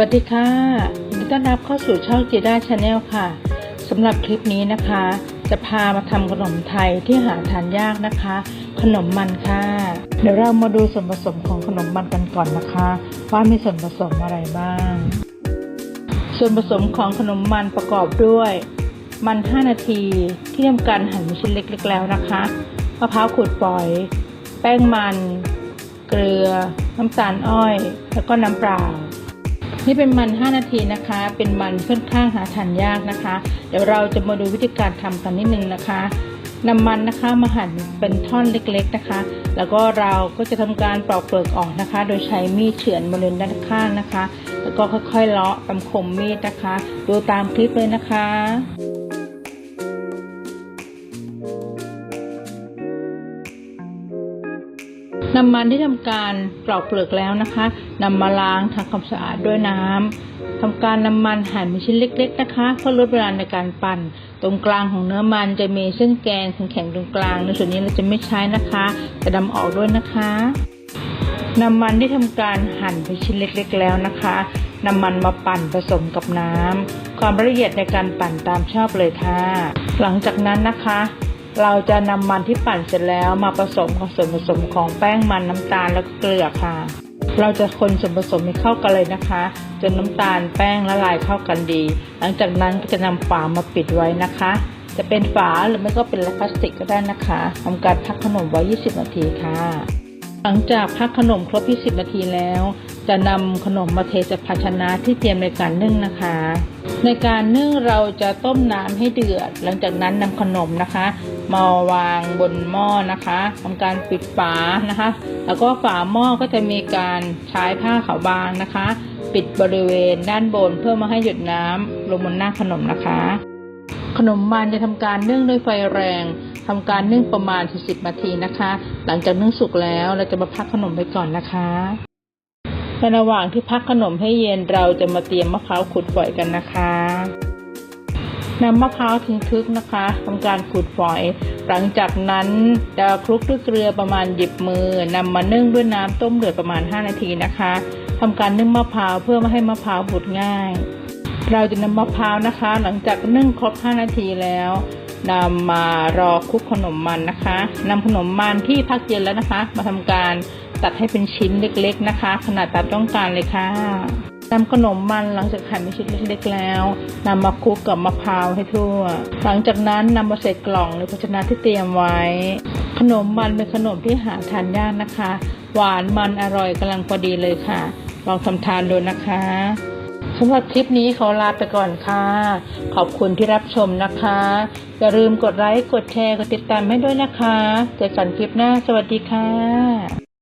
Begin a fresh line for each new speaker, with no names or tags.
วัสดีค่ะยินดีต้อนรับเข้าสู่ช่องจีด้าชาแนลค่ะสำหรับคลิปนี้นะคะ จะพามาทำขนมไทยที่หาทานยากนะคะ ขนมมันค่ะ เดี๋ยวเรามาดูส่วนผสมของขนมมันกันก่อนนะคะ ว่ามีส่วนผสมอะไรบ้าง ส่วนผสมของขนมมันประกอบด้วย มัน 5 นาทีที่ทำการหั่นเป็นชิ้นเล็กๆแล้วนะคะมะพร้าวขูดฝอย แป้งมัน เกลือ น้ำตาลอ้อย แล้วก็น้ำเปล่า นี่เป็นมัน 5 นาทีนะคะ เป็นมันค่อนข้างหาทานยากนะคะ เดี๋ยวเราจะมาดูวิธีการทำกันนิดนึงนะคะนำมันนะคะมาหั่นเป็นท่อนเล็กๆนะคะ แล้วก็เราก็จะทำการปอกเปลือกออกนะคะ โดยใช้มีดเฉือนบริเวณด้านข้างนะคะ แล้วก็ค่อยๆเลาะตามคมมีดนะคะ ดูตามคลิปเลยนะคะ นำมันที่ทำการปลอกเปลือกแล้วนะคะนำมาล้างทำความสะอาดด้วยน้ำทำการนำมันหั่นเป็นชิ้นเล็ก ๆนะคะ เพื่อลดเวลาในการปั่น ตรงกลางของเนื้อมันจะมีเส้นแกงแข็งๆตรงกลาง ในส่วนนี้เราจะไม่ใช้นะคะ จะนำออกด้วยนะคะนำมันที่ทำการหั่นเป็นชิ้นเล็ก ๆ แล้วนะคะนำมันมาปั่นผสมกับน้ำความละเอียดในการปั่นตามชอบเลยค่ะ หลังจากนั้นนะคะ เราจะนำมันที่ปั่นเสร็จแล้วมาผสมกับส่วนผสมของแป้งมันน้ำตาลและเกลือค่ะ เราจะคนส่วนผสมให้เข้ากันเลยนะคะ จนน้ำตาลแป้งละลายเข้ากันดี หลังจากนั้นก็จะนำฝามาปิดไว้นะคะ จะเป็นฝาหรือไม่ก็เป็นพลาสติกก็ได้นะคะทำการพักขนมไว้ 20 นาทีค่ะ หลังจากพักขนมครบ 20 นาทีแล้ว จะนำขนมมาเทใส่ภาชนะที่เตรียมในการนึ่งนะคะ ในการนึ่งเราจะต้มน้ำให้เดือด หลังจากนั้นนำขนมนะคะ มาวางบนหม้อนะคะทำการปิดฝานะคะ แล้วก็ฝาหม้อก็จะมีการใช้ผ้าขาวบางนะคะ ปิดบริเวณด้านบนเพื่อมาให้หยดน้ำลงบนหน้าขนมนะคะ ขนมมันจะทำการนึ่งด้วยไฟแรงทำการนึ่งประมาณ 40 นาทีนะคะ หลังจากนึ่งสุกแล้วเราจะมาพักขนมไปก่อนนะคะในระหว่างที่พักขนมให้เย็นเราจะมาเตรียมมะพร้าวขูดฝอยกันนะคะนำมะพร้าวทิ้งทึกนะคะทำการขูดฝอย หลังจากนั้นจะคลุกด้วยเกลือประมาณหยิบมือนำมานึ่งด้วยน้ำต้มเดือดประมาณ 5 นาทีนะคะทำการนึ่งมะพร้าวเพื่อไม่ให้มะพร้าวบุดง่าย เราจะนำมะพร้าวนะคะ หลังจากนึ่งครบ 5 นาทีแล้วนำมารอคลุกขนมมันนะคะนำขนมมันที่พักเย็นแล้วนะคะ มาทำการตัดให้เป็นชิ้นเล็กๆนะคะ ขนาดตามต้องการเลยค่ะนำขนมมันหลังจากหั่นเป็นชิ้นเล็กๆแล้วนำมาคลุกกับมะพร้าวให้ทั่ว หลังจากนั้นนำมาใส่กล่องหรือภาชนะที่เตรียมไว้ ขนมมันเป็นขนมที่หาทานยากนะคะ หวานมันอร่อยกำลังพอดีเลยค่ะ ลองทำทานดูนะคะ สำหรับคลิปนี้ขอลาไปก่อนค่ะ ขอบคุณที่รับชมนะคะ อย่าลืมกดไลค์ กดแชร์ กดติดตามให้ด้วยนะคะ เจอกันคลิปหน้า สวัสดีค่ะ